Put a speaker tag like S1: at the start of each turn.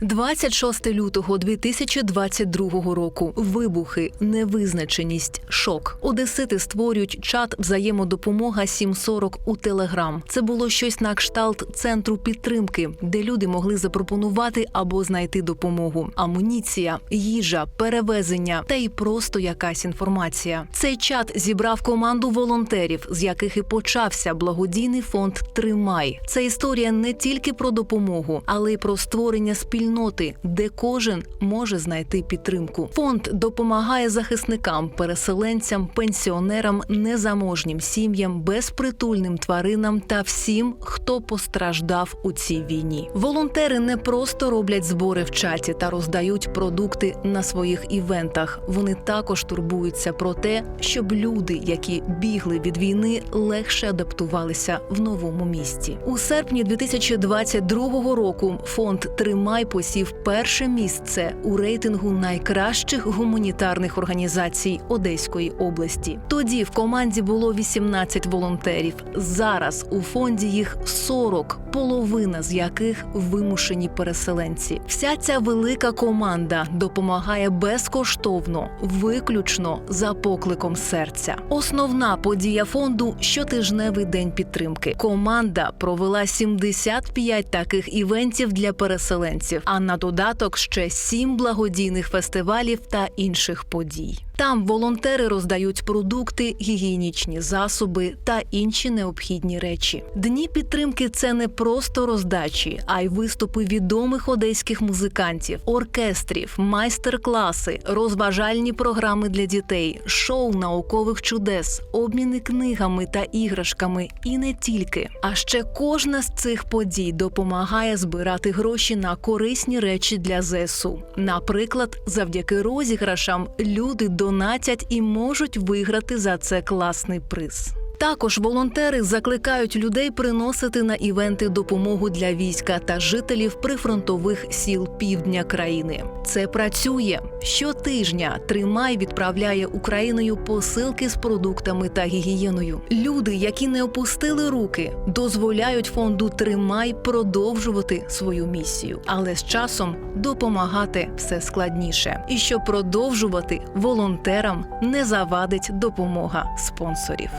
S1: 26 лютого 2022 року. Вибухи, невизначеність, шок. Одесити створюють чат взаємодопомога 740 у Телеграм. Це було щось на кшталт центру підтримки, де люди могли запропонувати або знайти допомогу. Амуніція, їжа, перевезення та й просто якась інформація. Цей чат зібрав команду волонтерів, з яких і почався благодійний фонд Тримай. Це історія не тільки про допомогу, але й про створення спільноти, де кожен може знайти підтримку. Фонд допомагає захисникам, переселенцям, пенсіонерам, незаможнім сім'ям, безпритульним тваринам та всім, хто постраждав у цій війні. Волонтери не просто роблять збори в чаті та роздають продукти на своїх івентах. Вони також турбуються про те, щоб люди, які бігли від війни, легше адаптувалися в новому місті. У серпні 2022 року фонд Тримай посів перше місце у рейтингу найкращих гуманітарних організацій Одеської області. Тоді в команді було 18 волонтерів. Зараз у фонді їх 40, половина з яких вимушені переселенці. Вся ця велика команда допомагає безкоштовно, виключно за покликом серця. Основна подія фонду щотижневий день підтримки. Команда провела 75 таких івентів для переселенців, а на додаток ще сім благодійних фестивалів та інших подій. Там волонтери роздають продукти, гігієнічні засоби та інші необхідні речі. Дні підтримки це не просто роздачі, а й виступи відомих одеських музикантів, оркестрів, майстер-класи, розважальні програми для дітей, шоу наукових чудес, обміни книгами та іграшками, і не тільки. А ще кожна з цих подій допомагає збирати гроші на корисні речі для ЗСУ. Наприклад, завдяки розіграшам люди донатять і можуть виграти за це класний приз. Також волонтери закликають людей приносити на івенти допомогу для війська та жителів прифронтових сіл півдня країни. Це працює щотижня. Тримай відправляє Україною посилки з продуктами та гігієною. Люди, які не опустили руки, дозволяють фонду Тримай продовжувати свою місію, але з часом допомагати все складніше. І щоб продовжувати волонтерам не завадить допомога спонсорів.